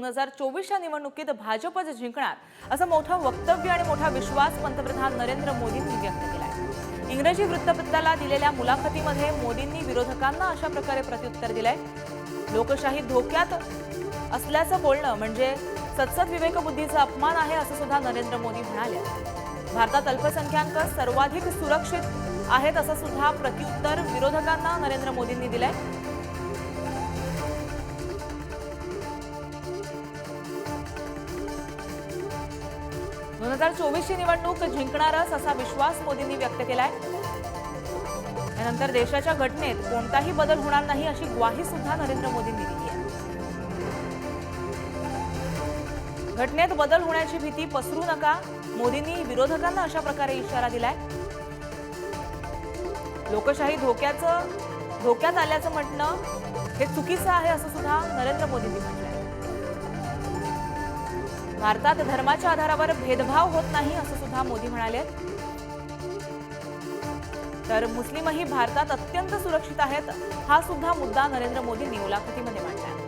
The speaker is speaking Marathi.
दोन हजार चोवीसच्या निवडणुकीत भाजपच जिंकणार असं मोठं वक्तव्य आणि मोठा विश्वास पंतप्रधान नरेंद्र मोदींनी व्यक्त केलाय. इंग्रजी वृत्तपत्राला दिलेल्या मुलाखतीमध्ये मोदींनी विरोधकांना अशा प्रकारे प्रत्युत्तर दिलंय. लोकशाही धोक्यात असल्याचं बोलणं म्हणजे सत्सद विवेकबुद्धीचा अपमान आहे असं सुद्धा नरेंद्र मोदी म्हणाले. भारतात अल्पसंख्याक सर्वाधिक सुरक्षित आहेत असं सुद्धा प्रत्युत्तर विरोधकांना नरेंद्र मोदींनी दिलंय. दोन हजार चोवीसची निवडणूक जिंकणारच असा विश्वास मोदींनी व्यक्त केलाय. त्यानंतर देशाच्या घटनेत कोणताही बदल होणार नाही अशी ग्वाही सुद्धा नरेंद्र मोदींनी दिली आहे. घटनेत बदल होण्याची भीती पसरू नका मोदींनी विरोधकांना अशा प्रकारे इशारा दिलाय. लोकशाही धोक्याचं धोक्यात आल्याचं म्हटणं हे चुकीचं आहे असं सुद्धा नरेंद्र मोदींनी म्हटलंय. भारतात धर्माच्या आधारावर भेदभाव होत नाही असं सुद्धा मोदी म्हणाले. तर मुस्लिमही भारतात अत्यंत सुरक्षित आहेत हा सुद्धा मुद्दा नरेंद्र मोदींनी मुलाखतीमध्ये मांडला.